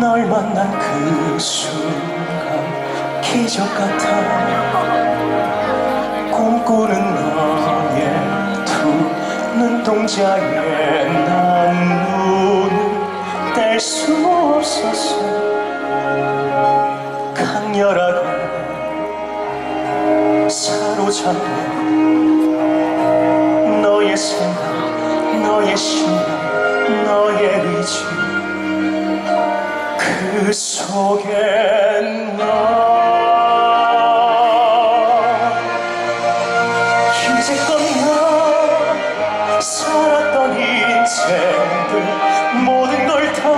널 만난 그 순간 기적 같아. 꿈꾸는 너의 두 눈동자에 난 눈을 뗄 수 없었어 강렬하게 사로잡혀 너의 생각 너의 신랑 너의 의지 그 속에 너. 이제껏 나 살았던 인생들 모든 걸 다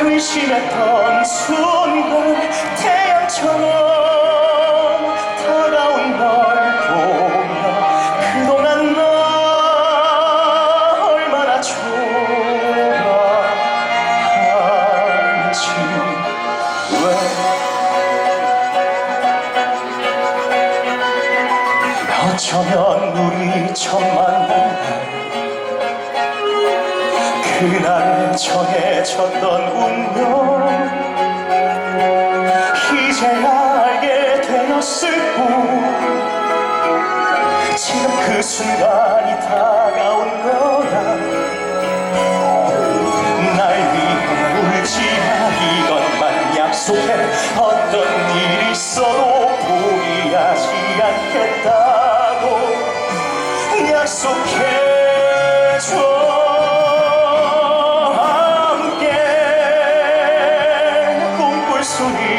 의심했던 순간 태양처럼 어쩌면 우리 처음 만난 날 그날에 정해졌던 운명 이제야 알게 되었을 뿐. 지금 그 순간이 다가온 거야. 날 위해 울지 마 이것만 약속해 꿈꿀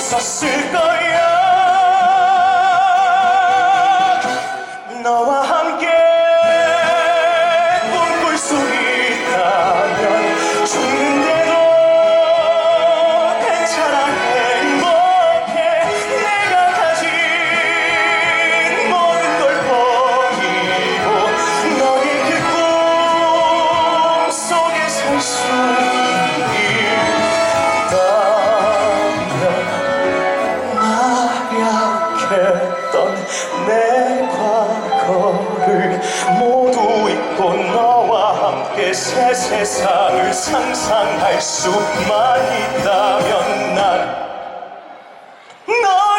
없었을 거야 했던 내 과거를 모두 잊고 너와 함께 새 세상을 상상할 수만 있다면 난 너.